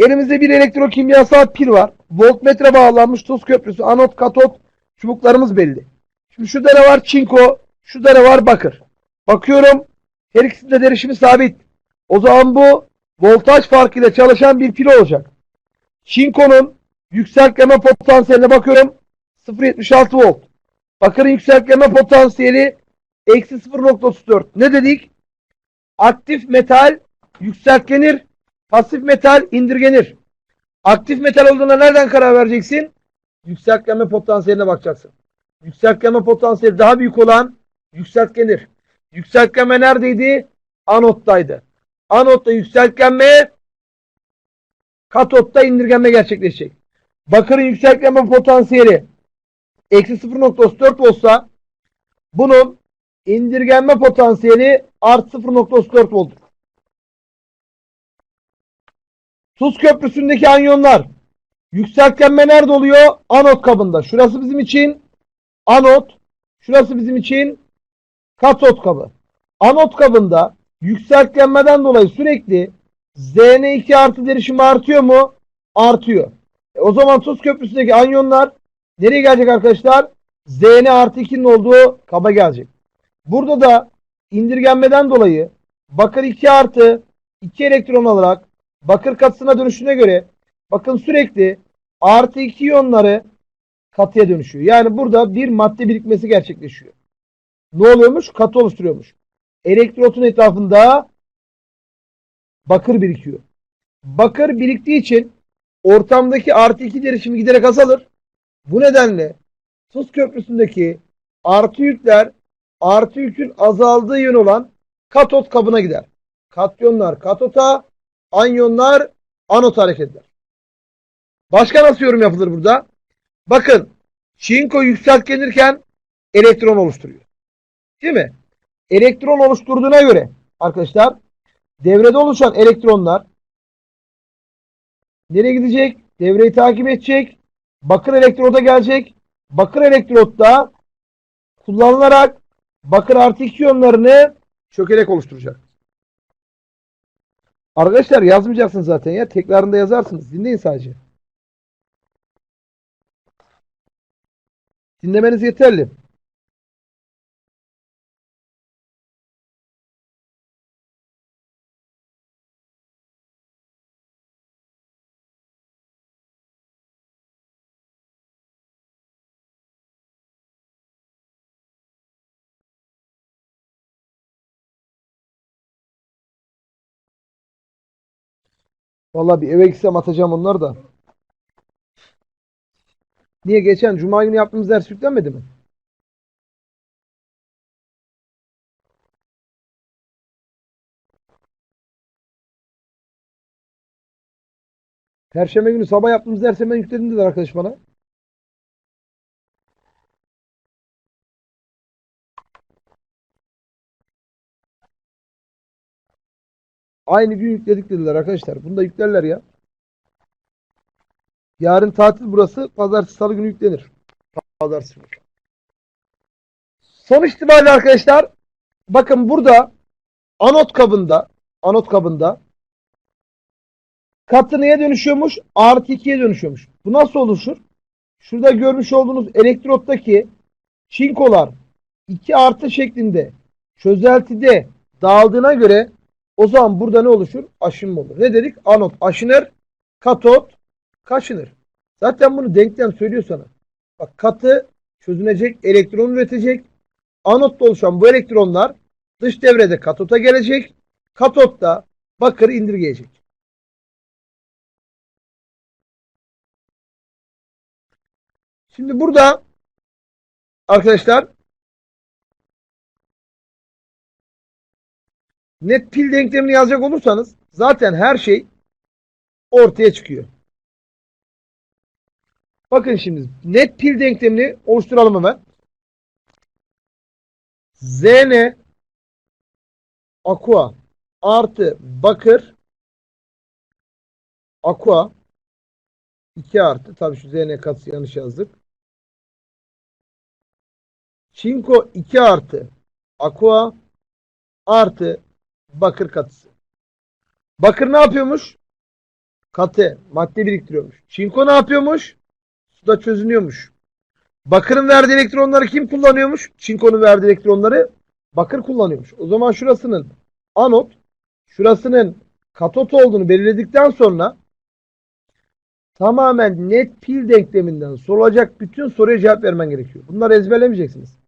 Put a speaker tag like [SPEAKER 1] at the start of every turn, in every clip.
[SPEAKER 1] Elimizde bir elektrokimyasal pil var. Voltmetre bağlanmış tuz köprüsü, anot, katot çubuklarımız belli. Şimdi şurada ne var? Çinko. Şurada ne var? Bakır. Bakıyorum. Her ikisinde derişimi sabit. O zaman bu voltaj farkıyla çalışan bir pil olacak. Çinko'nun yükseltgeme potansiyeline bakıyorum. 0.76 volt. Bakırın yükseltgeme potansiyeli eksi 0.34. Ne dedik? Aktif metal yükseltgenir. Pasif metal indirgenir. Aktif metal olduğuna nereden karar vereceksin? Yükseltgenme potansiyeline bakacaksın. Yükseltgenme potansiyeli daha büyük olan yükseltgenir. Yükseltgenme neredeydi? Anottaydı. Anotta yükseltgenme katotta indirgenme gerçekleşecek. Bakırın yükseltgenme potansiyeli eksi 0.34 olsa bunun indirgenme potansiyeli artı 0.34 volttur. Tuz köprüsündeki anyonlar yükseltgenme nerede oluyor? Anot kabında. Şurası bizim için anot. Şurası bizim için katot kabı. Anot kabında yükseltgenmeden dolayı sürekli Zn2 artı derişimi artıyor mu? Artıyor. E o zaman tuz köprüsündeki anyonlar nereye gelecek arkadaşlar? Zn artı 2'nin olduğu kaba gelecek. Burada da indirgenmeden dolayı bakır 2 artı 2 elektron alarak bakır katısına dönüşüne göre bakın sürekli artı 2 iyonları katıya dönüşüyor. Yani burada bir madde birikmesi gerçekleşiyor. Ne oluyormuş? Katı oluşturuyormuş. Elektrotun etrafında bakır birikiyor. Bakır biriktiği için ortamdaki artı 2 derişimi giderek azalır. Bu nedenle tuz köprüsündeki artı yükler artı yükün azaldığı yön olan katot kabına gider. Katyonlar katota, anyonlar anota hareket eder. Başka nasıl yorum yapılır burada? Bakın çinko yükseltgenirken elektron oluşturuyor. Değil mi? Elektron oluşturduğuna göre arkadaşlar devrede oluşan elektronlar nereye gidecek? Devreyi takip edecek. Bakır elektroda gelecek. Bakır elektrotta kullanılarak bakır artı iki iyonlarını çökelek oluşturacak. Arkadaşlar yazmayacaksınız zaten ya. Tekrarında yazarsınız. Dinleyin sadece. Dinlemeniz yeterli. Vallahi bir eve gitsem atacağım onları da. Niye geçen cuma günü yaptığımız ders yüklenmedi mi? Perşembe günü sabah yaptığımız ders hemen yükledim dediler arkadaş bana. Aynı gün yükledik dediler arkadaşlar. Bunu da yüklerler ya. Yarın tatil burası. Pazartesi salı günü yüklenir. Pazartesi. Sonuç itibariyle arkadaşlar bakın burada anot kabında anot kabında katı neye dönüşüyormuş? Artı 2'ye dönüşüyormuş. Bu nasıl oluşur? Şurada görmüş olduğunuz elektrottaki çinkolar 2 artı şeklinde çözeltide dağıldığına göre o zaman burada ne oluşur? Aşınma olur. Ne dedik? Anot aşınır, katot kaşınır. Zaten bunu denklem söylüyor sana. Bak katı çözünecek, elektron üretecek. Anotta oluşan bu elektronlar dış devrede katota gelecek. Katotta bakır indirgeyecek. Şimdi burada arkadaşlar net pil denklemini yazacak olursanız zaten her şey ortaya çıkıyor. Bakın şimdi net pil denklemini oluşturalım hemen. Zn aqua artı bakır aqua 2 artı tabii şu Zn katısı yanlış yazdık. Çinko 2 artı aqua artı bakır katısı. Bakır ne yapıyormuş? Katı. Madde biriktiriyormuş. Çinko ne yapıyormuş? Suda çözünüyormuş. Bakırın verdiği elektronları kim kullanıyormuş? Çinkonun verdiği elektronları bakır kullanıyormuş. O zaman şurasının anot, şurasının katot olduğunu belirledikten sonra tamamen net pil denkleminden sorulacak bütün soruya cevap vermen gerekiyor. Bunları ezberlemeyeceksiniz.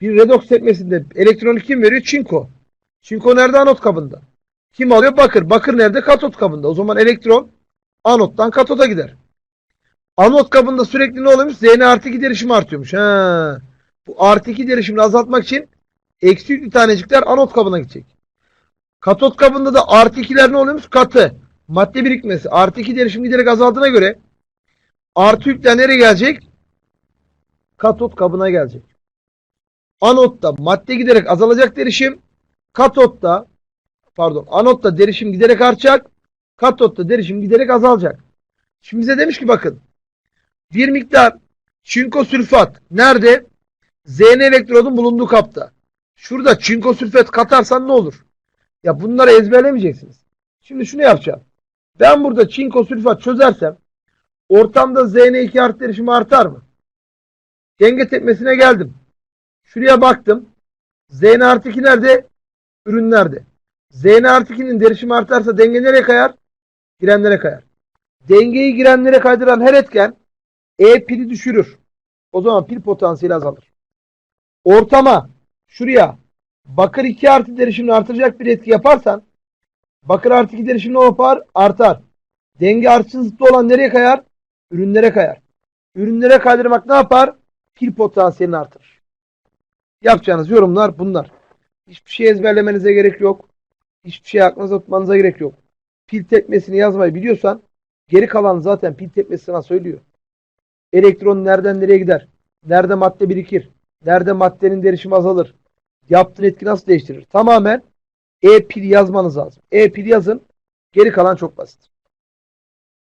[SPEAKER 1] Bir redoks tepmesinde elektronu kim veriyor? Çinko. Çinko nerede? Anot kabında. Kim alıyor? Bakır. Bakır nerede? Katot kabında. O zaman elektron anottan katota gider. Anot kabında sürekli ne oluyormuş? Zn artı 2 derişimi artıyormuş. Ha. Bu artı 2 derişimini azaltmak için eksi yüklü tanecikler anot kabına gidecek. Katot kabında da artı 2'ler ne oluyormuş? Katı. Madde birikmesi. Artı 2 derişim giderek azaldığına göre artı yükler nereye gelecek? Katot kabına gelecek. Anotta madde giderek azalacak derişim. Katotta pardon anotta derişim giderek artacak. Katotta derişim giderek azalacak. Şimdi bize demiş ki bakın bir miktar çinko sülfat nerede? Zn elektrodun bulunduğu kapta. Şurada çinko sülfat katarsan ne olur? Ya bunları ezberlemeyeceksiniz. Şimdi şunu yapacağım. Ben burada çinko sülfat çözersem ortamda Zn2 artı derişim artar mı? Denge tepmesine geldim. Şuraya baktım. Zn artı 2 nerede? Ürünlerde. Zn artı 2'nin derişimi artarsa denge nereye kayar? Girenlere kayar. Dengeyi girenlere kaydıran her etken E pili düşürür. O zaman pil potansiyeli azalır. Ortama şuraya bakır 2 artı derişimini artıracak bir etki yaparsan bakır artı 2 derişim ne yapar? Artar. Denge artışın zıttı olan nereye kayar? Ürünlere kayar. Ürünlere kaydırmak ne yapar? Pil potansiyelini artırır. Yapacağınız yorumlar bunlar. Hiçbir şey ezberlemenize gerek yok. Hiçbir şey aklınıza tutmanıza gerek yok. Pil tepmesini yazmayı biliyorsan geri kalan zaten pil tepmesi sana söylüyor. Elektron nereden nereye gider? Nerede madde birikir? Nerede maddenin derişimi azalır? Yaptığın etki nasıl değiştirir? Tamamen E pil yazmanız lazım. E pil yazın. Geri kalan çok basit.